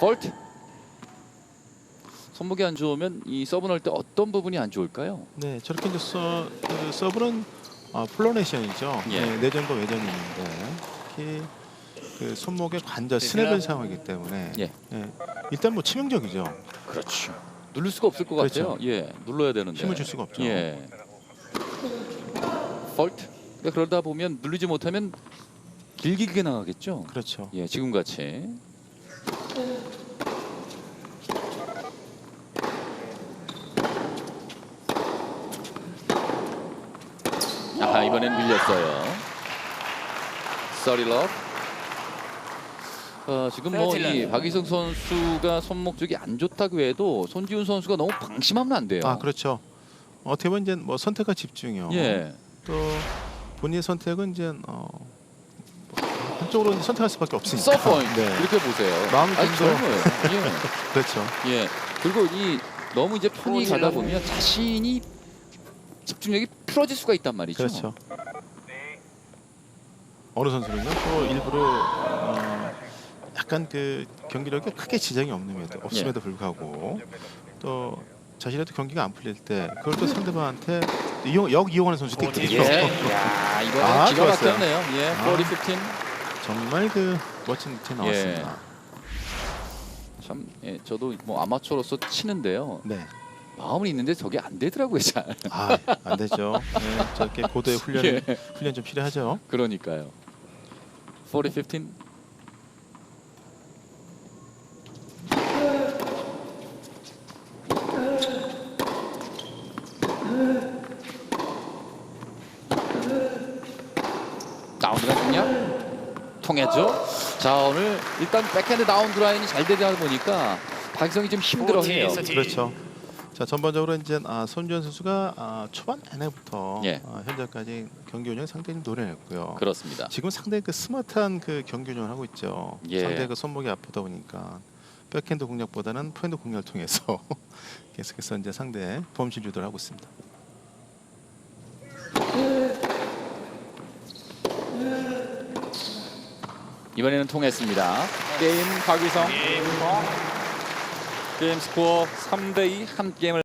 폴트. 손목이 안 좋으면 이 서브 넣을 때 어떤 부분이 안 좋을까요? 네, 저렇게 이제 서, 그 서브는 어, 플로네이션이죠. 예. 네, 내전과 외전이 있는데 특히 그 손목의 관절 스냅을 사용하기 때문에 예. 일단 뭐 치명적이죠. 그렇죠. 누를 수가 없을 것 그렇죠. 같아요. 예, 눌러야 되는데. 힘을 줄 수가 없죠. 예. 그러니까 그러다 보면 누르지 못하면 길게 길게 나가겠죠. 그렇죠. 예, 지금 같이. 아 이번엔 밀렸어요. 서리럽. 어, 지금 뭐 이 박희성 선수가 손목 쪽이 안 좋다고 해도 손지훈 선수가 너무 방심하면 안 돼요. 아, 그렇죠. 어떻게 보면 이제 뭐 선택과 집중이요. 예, 또 본인의 선택은 이제 어, 한 쪽으로 선택할 수밖에 없으니까. 서포인트 네. 이렇게 보세요. 마음이 아니, 좀 더- 젊어요. 그렇죠. 예, 예. 그리고 이 너무 이제 편히 가다 보면 자신이 집중력이 풀어질 수가 있단 말이죠. 그렇죠. 어느 선수는요 또 일부러 어, 약간 그 경기력에 크게 지장이 없음에도 없음에도 불구하고 또 자신의 또 경기가 안 풀릴 때 그걸 또 상대방한테 이용, 역 이용하는 선수도 예, 있거든요. 야 이번에 아, 기가 좋았어요. 막혔네요. 예, 아. 40, 15. 정말 그 멋진 루틴 나왔습니다. 참, 예, 저도 뭐 아마추어로서 치는데요. 네, 마음은 있는데 저게 안 되더라고요, 잘. 아 안 되죠. 네, 저렇게 고도의 훈련 예, 훈련 좀 필요하죠. 그러니까요. 40, 15. 다운드라 중량 통했죠. 자 오늘 일단 백핸드 다운 드 라인이 잘 되다 보니까 박성이 좀 힘들어해요. 그렇죠. 자 전반적으로 이제 아, 손주현 선수가 아, 초반 내내부터 예. 아, 현재까지 경기 운영 상당히 노련했고요. 그렇습니다. 지금 상당히 그 스마트한 그 경기 운영을 하고 있죠. 예. 상대 그 손목이 아프다 보니까 백핸드 공략보다는 포핸드 공략을 통해서 계속해서 이제 상대 범실 유도를 하고 있습니다. 이번에는 통했습니다. 게임 박위성. 게임 스코어 3대2 한 게임을